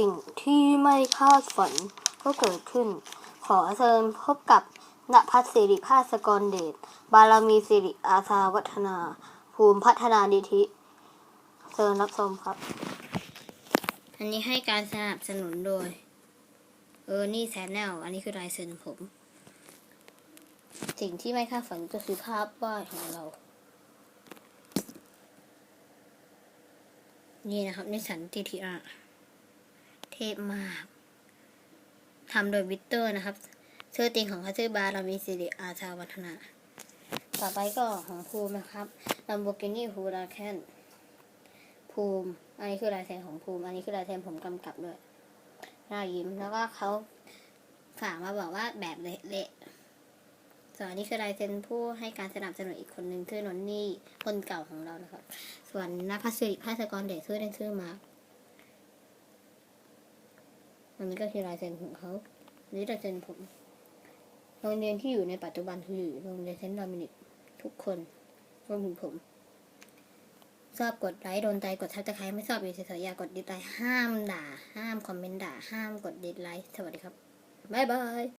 สิ่งที่ไม่คาดฝันก็เกิดขึ้น ขอเชิญพบกับณพัฒสิริภาสกรเดช บารมีสิริอาสาวัฒนา ภูมิพัฒนาดิธิเชิญรับชมครับ อันนี้ให้การสนับสนุนโดย เออนี่แซนแนลอันนี้คือลายเซ็นผม สิ่งที่ไม่คาดฝันก็คือภาพวาดของเรา นี่นะครับนิสันทีทีอา ทพมากทำโดยวิตเตอร์นะครับชื่อจริงของเขาชื่อบารามีสิริอาชาวัฒนาต่อไปก็ของภูมินะครับ Lamborghini Huracan ภูมิ อันนี้คือลายเซ็นของภูมิ อันนี้คือลายเซ็นผมกำกับด้วยหน้ายิ้ม แล้วก็เขาฝากมาบอกว่าแบบเละๆส่วนอันนี้คือลายเซ็นผู้ให้การสนับสนุนอีกคนหนึ่งคือนนนี่คนเก่าของเรานะครับ ส่วนนภัสสิริภาสกรเดชชื่อเล่นชื่อมาร์ อันนี้ก็คือลายเซ็นของเขาอันนี้ลายเซ็นผม โรงเรียนที่อยู่ในปัจจุบันคือโรงเรียนเซนต์ดอมินิกทุกคนรวมถึงผมชอบกดไลค์โดนใจกดทับตะไคร้ไม่ชอบอยู่เฉยๆอย่ากดดิสไลค์ห้ามด่า ห้ามคอมเมนต์ด่า ห้ามกดดิสไลค์สวัสดีครับ บ๊ายบาย